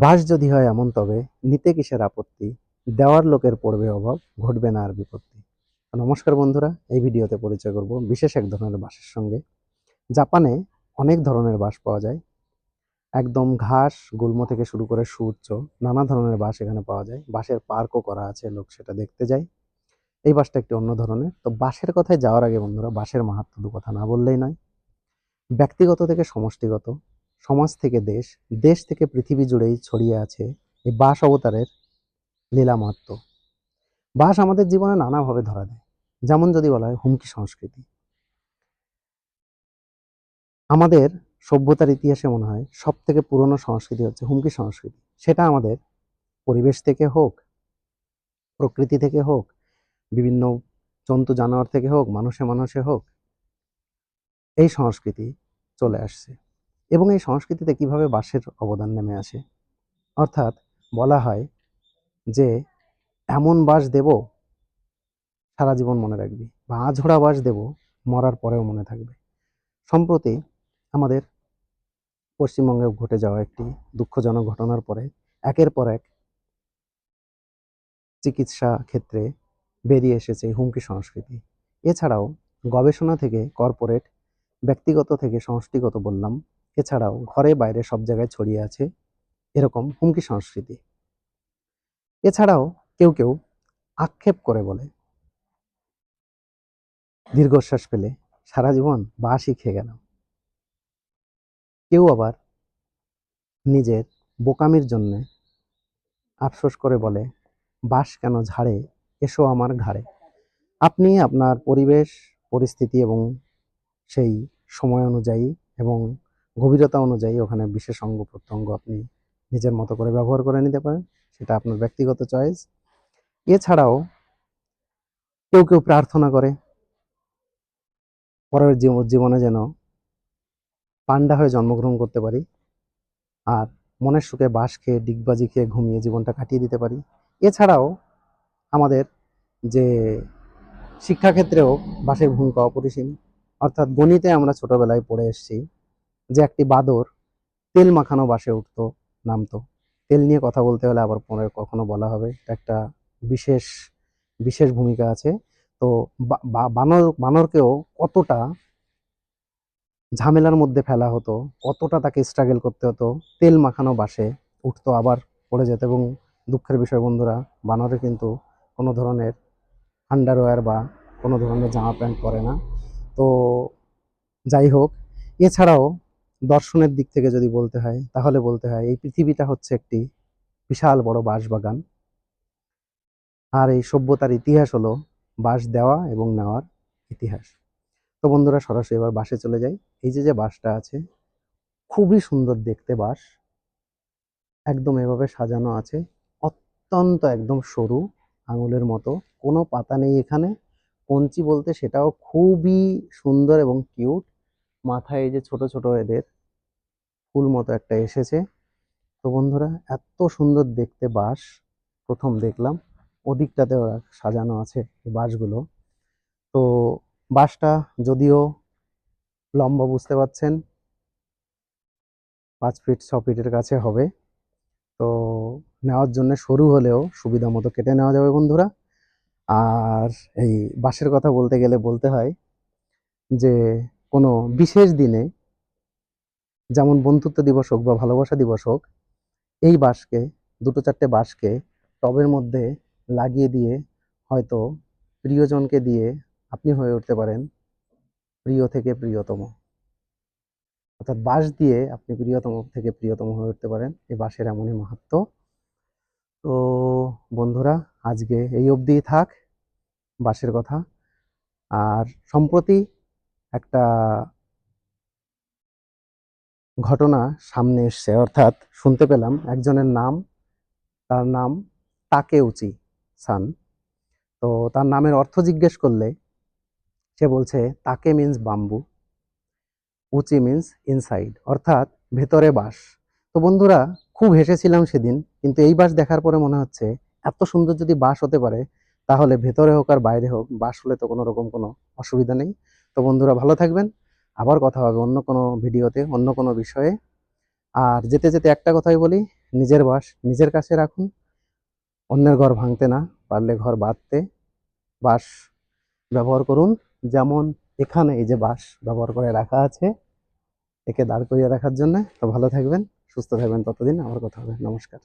বাস যদি হয় এমন, তবে নিতে কিসের আপত্তি? দেওয়ার লোকের পড়বে অভাব, ঘটবে না আর বিপত্তি। নমস্কার বন্ধুরা, এই ভিডিওতে পরিচয় করব বিশেষ এক ধরনের বাসের সঙ্গে। জাপানে অনেক ধরনের বাস পাওয়া যায়। একদম ঘাস, গুল্ম থেকে শুরু করে সূর্য, নানা ধরনের বাস এখানে পাওয়া যায়। বাসের পার্কও করা আছে, লোক সেটা দেখতে যায়। এই বাসটা একটি অন্য ধরনের। তো বাসের কথায় যাওয়ার আগে বন্ধুরা, বাসের মাহাত্ম দু কথা না বললেই নয়। ব্যক্তিগত থেকে সমষ্টিগত। সমাজ থেকে দেশ দেশ থেকে পৃথিবী জুড়েই ছড়িয়ে আছে এই বাস অবতারের লীলামাত্র বাস আমাদের জীবনে নানাভাবে ধরা দেয়। যেমন যদি বলা হয় হুমকি সংস্কৃতি। আমাদের সভ্যতার ইতিহাসে মনে হয় সব থেকে পুরনো সংস্কৃতি হচ্ছে হুমকি সংস্কৃতি। সেটা আমাদের পরিবেশ থেকে হোক, প্রকৃতি থেকে হোক, বিভিন্ন জন্তু জানোয়ার থেকে হোক, মানুষে মানুষে হোক, এই সংস্কৃতি চলে আসছে। এবং এই সংস্কৃতিতে কীভাবে বাঁশের অবদান নেমে আসে? অর্থাৎ বলা হয় যে, এমন বাস দেব, সারা জীবন মনে রাখবি। বা আঝোড়া বাস দেব, মরার পরেও মনে থাকবে। সম্প্রতি আমাদের পশ্চিমবঙ্গে ঘটে যাওয়া একটি দুঃখজনক ঘটনার পরে একের পর এক চিকিৎসা ক্ষেত্রে বেরিয়ে এসেছে হুমকি সংস্কৃতি। এছাড়াও গবেষণা থেকে, কর্পোরেট, ব্যক্তিগত থেকে সমষ্টিগত বললাম এছাড়াও ঘরে বাইরে সব জায়গায় ছড়িয়ে আছে এরকম হুমকি সংস্কৃতি। এছাড়াও কেউ কেউ আক্ষেপ করে বলে, দীর্ঘশ্বাস পেলে সারা জীবন বাসই খেয়ে গেল কেউ আবার নিজের বোকামির জন্যে আফসোস করে বলে বাস কেন ঝাড়ে? এসো আমার ঘাড়ে। আপনি আপনার পরিবেশ, পরিস্থিতি এবং সেই সময় অনুযায়ী এবং গভীরতা অনুযায়ী ওখানে বিশেষ অঙ্গ প্রত্যঙ্গ আপনি নিজের মতো করে ব্যবহার করে নিতে পারেন, সেটা আপনার ব্যক্তিগত চয়েস এছাড়াও কেউ কেউ প্রার্থনা করে, পরের জীব- জীবনে যেন পান্ডা হয়ে জন্মগ্রহণ করতে পারি আর মনের সুখে বাস খেয়ে, ডিগবাজি খেয়ে ঘুমিয়ে জীবনটা কাটিয়ে দিতে পারি। এছাড়াও আমাদের যে শিক্ষাক্ষেত্রেও বাসের ভূমিকা অপরিসীম, অর্থাৎ গণিতে আমরা ছোটবেলায় পড়ে এসেছি যে একটি বাদর তেল মাখানো বাসে উঠতো, নামতো। তেল নিয়ে কথা বলতে হলে আবার পরে কখনো বলা হবে। একটা বিশেষ বিশেষ ভূমিকা আছে। তো বানর, বানরকেও কতটা ঝামেলার মধ্যে ফেলা হতো, কতটা তাকে স্ট্রাগল করতে হতো, তেল মাখানো বাসে উঠতো আবার পড়ে যেত। এবং দুঃখের বিষয় বন্ধুরা, বানরে কিন্তু কোনো ধরনের আন্ডারওয়্যার বা কোনো ধরনের জামা প্যান্ট পরে না। তো যাই হোক, এছাড়াও দর্শনের দিক থেকে যদি বলতে হয়, তাহলে বলতে হয় এই পৃথিবীটা হচ্ছে একটি বিশাল বড় বাঁশবাগান আর এই সভ্যতার ইতিহাস হলো বাঁশ দেওয়া এবং নেওয়ার ইতিহাস। তো বন্ধুরা, সরাসরি এবার বাসে চলে যাই। এই যে যে বাসটা আছে, খুবই সুন্দর দেখতে বাস। একদম এভাবে সাজানো আছে। অত্যন্ত একদম সরু আঙুলের মতো। কোনো পাতা নেই এখানে। কঞ্চি বলতে সেটাও খুবই সুন্দর এবং কিউট। মাথায় এই যে ছোট ছোট এদের ফুল মতো একটা এসেছে। তো বন্ধুরা, এত সুন্দর দেখতে বাস প্রথম দেখলাম। ওদিকটাতে ওরা সাজানো আছে এই বাসগুলো তো বাসটা যদিও লম্বা বুঝতে পারছেন, পাঁচ ফিট, ছ ফিটের কাছে হবে। তো নেওয়ার জন্য সরু হলেও সুবিধা মতো কেটে নেওয়া যাবে বন্ধুরা। আর এই বাসের কথা বলতে গেলে বলতে হয় যে কোনো বিশেষ দিনে, যেমন বন্ধুত্ব দিবস হোক বা ভালোবাসা দিবস হোক, এই বাঁশকে, দুটো চারটে বাঁশকে টবের মধ্যে লাগিয়ে দিয়ে হয়তো প্রিয়জনকে দিয়ে আপনি হয়ে উঠতে পারেন প্রিয় থেকে প্রিয়তম। অর্থাৎ বাঁশ দিয়ে আপনি প্রিয়তম থেকে প্রিয়তম হয়ে উঠতে পারেন এই বাঁশের এমনই মাহাত্ম। তো বন্ধুরা, আজকে এই অবধিই থাক বাঁশের কথা। আর সম্প্রতি একটা ঘটনা সামনে এসছে। অর্থাৎ শুনতে পেলাম একজনের নাম, তার নাম তাকেউচি সান। তো তার নামের অর্থ জিজ্ঞেস করলে সে বলছে, তাকে মিন্স বাম্বু উচি মিন্স ইনসাইড অর্থাৎ ভেতরে বাস তো বন্ধুরা, খুব হেসেছিলাম সেদিন, কিন্তু এই বাস দেখার পরে মনে হচ্ছে, এত সুন্দর যদি বাস হতে পারে, তাহলে ভেতরে হোক আর বাইরে হোক বাস হলে তো কোনো রকম কোনো অসুবিধা নেই। তো বন্ধুরা ভালো থাকবেন। আবার কথা হবে অন্য কোনো ভিডিওতে, অন্য কোনো বিষয়ে। আর যেতে যেতে একটা কথাই বলি, নিজের বাস নিজের কাছে রাখুন। অন্যের ঘর ভাঙতে না পারলে ঘর বাঁধতে বাঁশ ব্যবহার করুন। যেমন এখানে এই যে বাঁশ ব্যবহার করে রাখা আছে, একে দাঁড় করিয়ে রাখার জন্য। তো ভালো থাকবেন, সুস্থ থাকবেন ততদিন। আমার কথা হবে। নমস্কার।